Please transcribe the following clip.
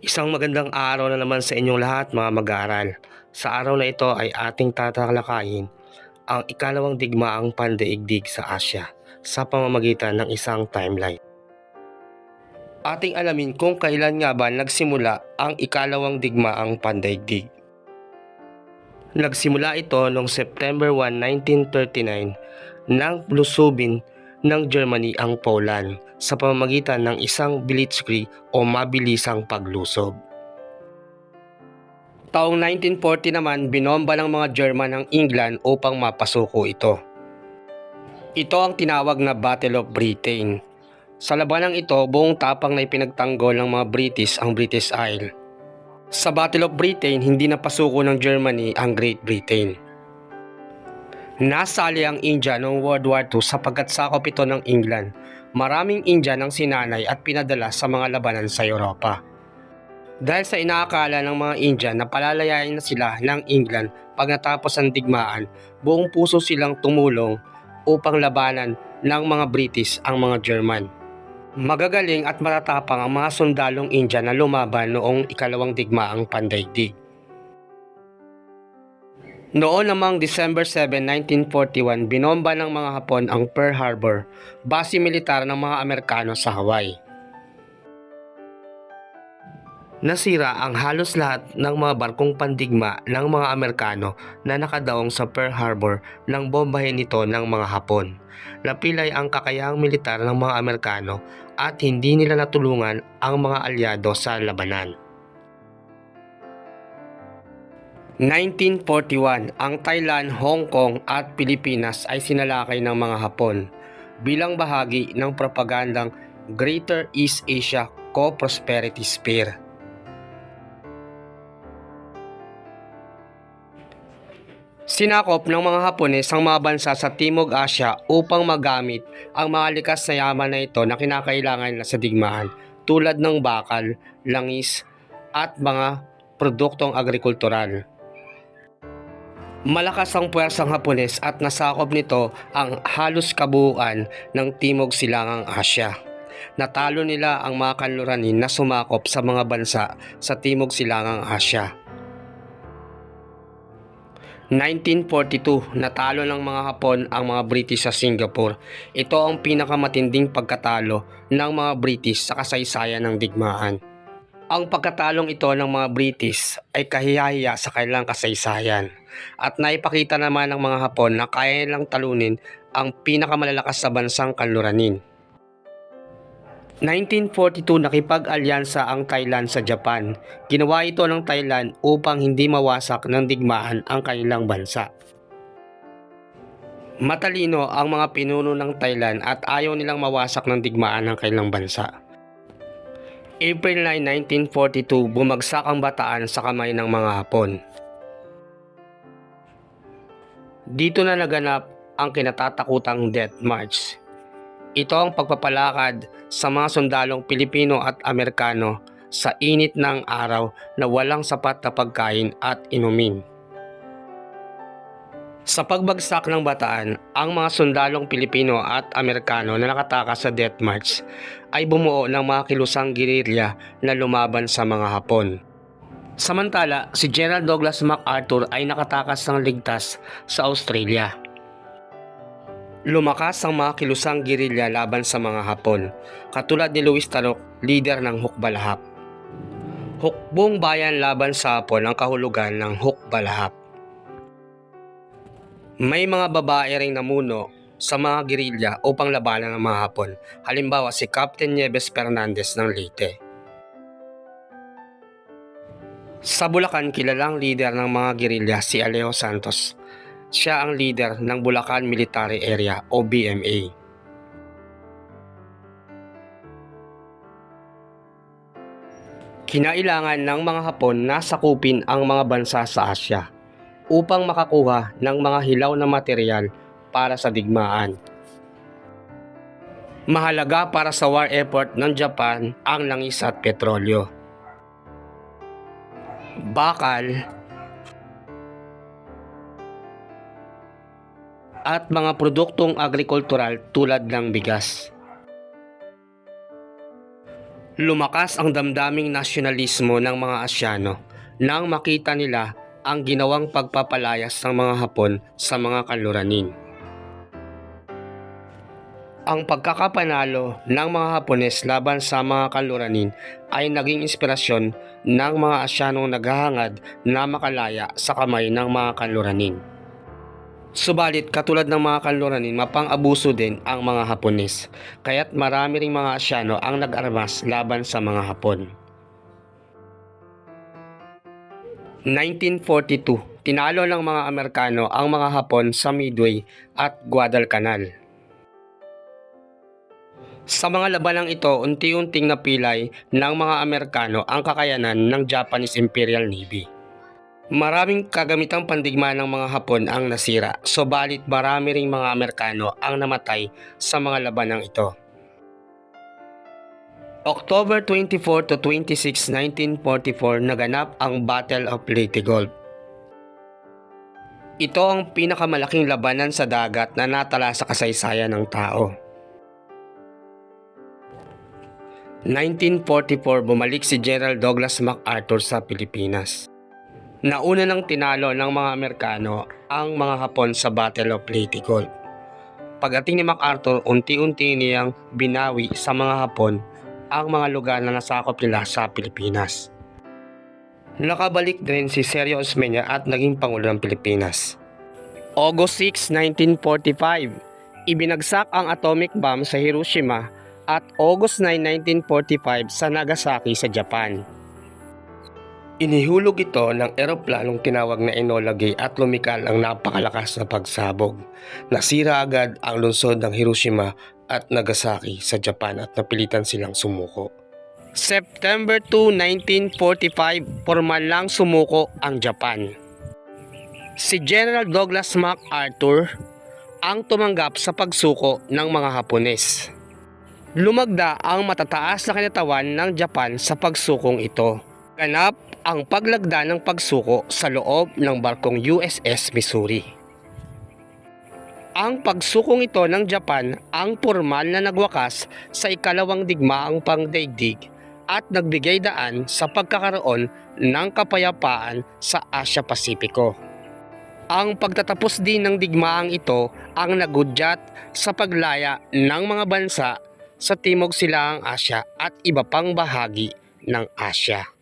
Isang magandang araw na naman sa inyong lahat mga mag-aaral. Sa araw na ito ay ating tatalakayin ang ikalawang digmaang pandaigdig sa Asya sa pamamagitan ng isang timeline. Ating alamin kung kailan nga ba nagsimula ang ikalawang digmaang pandaigdig. Nagsimula ito noong September 1, 1939 nang lusubin ng Germany ang Poland sa pamamagitan ng isang blitzkrieg o mabilisang paglusob. Taong 1940 naman, binomba ng mga German ang England upang mapasuko ito. Ito ang tinawag na Battle of Britain. Sa labanang ito, buong tapang na ipinagtanggol ng mga British ang British Isle. Sa Battle of Britain, hindi napasuko ng Germany ang Great Britain. Nasali ang India noong World War II sapagkat sakop ito ng England. Maraming Indian ang sinanay at pinadala sa mga labanan sa Europa. Dahil sa inaakala ng mga Indian na palalayain na sila ng England pag natapos ang digmaan, buong puso silang tumulong upang labanan ng mga British ang mga German. Magagaling at matatapang ang mga sundalong Indian na lumaban noong ikalawang digmaang pandaigdig. Noon namang December 7, 1941, binomba ng mga Hapon ang Pearl Harbor, base militar ng mga Amerikano sa Hawaii. Nasira ang halos lahat ng mga barkong pandigma ng mga Amerikano na nakadaong sa Pearl Harbor nang bombahin ito ng mga Hapon. Napilay ang kakayahang militar ng mga Amerikano at hindi nila natulungan ang mga alyado sa labanan. 1941, ang Thailand, Hong Kong at Pilipinas ay sinalakay ng mga Hapon bilang bahagi ng propagandang Greater East Asia Co-Prosperity Sphere. Sinakop ng mga Hapones ang mga bansa sa Timog Asya upang magamit ang mga likas na yaman na ito na kinakailangan nila sa digmaan tulad ng bakal, langis at mga produktong agrikultural. Malakas ang puwersang Hapones at nasakop nito ang halos kabuuan ng Timog Silangang Asya. Natalo nila ang mga kanluranin na sumakop sa mga bansa sa Timog Silangang Asya. 1942, natalo ng mga Hapon ang mga British sa Singapore. Ito ang pinakamatinding pagkatalo ng mga British sa kasaysayan ng digmaan. Ang pagkatalong ito ng mga British ay kahiyahiya sa kanilang kasaysayan at naipakita naman ng mga Hapon na kaya nilang talunin ang pinakamalalakas sa bansang kanluranin. 1942 nakipag-alyansa ang Thailand sa Japan. Ginawa ito ng Thailand upang hindi mawasak ng digmaan ang kanilang bansa. Matalino ang mga pinuno ng Thailand at ayaw nilang mawasak ng digmaan ang kanilang bansa. April 9, 1942, bumagsak ang bataan sa kamay ng mga Hapon. Dito na naganap ang kinatatakutang Death March. Ito ang pagpapalakad sa mga sundalong Pilipino at Amerikano sa init ng araw na walang sapat na pagkain at inumin. Sa pagbagsak ng bataan, ang mga sundalong Pilipino at Amerikano na nakatakas sa Death March ay bumuo ng mga kilusang girilya na lumaban sa mga Hapon. Samantala, si General Douglas MacArthur ay nakatakas ng ligtas sa Australia. Lumakas ang mga kilusang girilya laban sa mga Hapon, katulad ni Luis Tarok, leader ng Hukbalahap. Hukbong bayan laban sa Hapon ang kahulugan ng Hukbalahap. May mga babae ring namuno sa mga girilya upang labanan ng mga Hapon, halimbawa si Captain Nieves Fernandez ng Leyte. Sa Bulacan, kilalang leader ng mga girilya si Alejo Santos siya ang leader ng Bulacan Military Area o BMA. Kinailangan ng mga Hapon na sakupin ang mga bansa sa Asya upang makakuha ng mga hilaw na material para sa digmaan. Mahalaga para sa war effort ng Japan ang langis at petrolyo. Bakal, at mga produktong agrikultural tulad ng bigas. Lumakas ang damdaming nasyonalismo ng mga Asyano nang makita nila ang ginawang pagpapalayas ng mga Hapon sa mga kanluranin. Ang pagkakapanalo ng mga Hapones laban sa mga kanluranin ay naging inspirasyon ng mga Asyanong naghahangad na makalaya sa kamay ng mga kanluranin. Subalit katulad ng mga kanluranin, mapang-abuso din ang mga Hapones, kaya't marami ring mga Asyano ang nag-armas laban sa mga Hapon. 1942, tinalo ng mga Amerikano ang mga Hapon sa Midway at Guadalcanal. Sa mga labanang ito, unti-unting napilay ng mga Amerikano ang kakayanan ng Japanese Imperial Navy. Maraming kagamitang pandigma ng mga Hapon ang nasira, subalit marami ring mga Amerikano ang namatay sa mga labanang ito. October 24 to 26, 1944 naganap ang Battle of Leyte Gulf. Ito ang pinakamalaking labanan sa dagat na natala sa kasaysayan ng tao. 1944 bumalik si General Douglas MacArthur sa Pilipinas. Nauna nang tinalo ng mga Amerikano ang mga Hapon sa Battle of Leyte Gulf. Pagdating ni MacArthur, unti-unti niyang binawi sa mga Hapon ang mga lugar na nasakop nila sa Pilipinas. Nakabalik din si Sergio Osmeña at naging Pangulo ng Pilipinas. August 6, 1945, ibinagsak ang atomic bomb sa Hiroshima at August 9, 1945 sa Nagasaki sa Japan. Inihulog ito ng eroplanong tinawag na Enola Gay at lumikal ang napakalakas na pagsabog. Nasira agad ang lungsod ng Hiroshima at Nagasaki sa Japan at napilitan silang sumuko. September 2, 1945, formal lang sumuko ang Japan. Si General Douglas MacArthur ang tumanggap sa pagsuko ng mga Hapones. Lumagda ang matataas na kinatawan ng Japan sa pagsukong ito. Ganap ang paglagda ng pagsuko sa loob ng barkong USS Missouri. Ang pagsukong ito ng Japan ang formal na nagwakas sa ikalawang digmaang pangdaigdig at nagbigay daan sa pagkakaroon ng kapayapaan sa Asia Pasipiko. Ang pagtatapos din ng digmaang ito ang nagudyat sa paglaya ng mga bansa sa Timog Silangang Asya at iba pang bahagi ng Asya.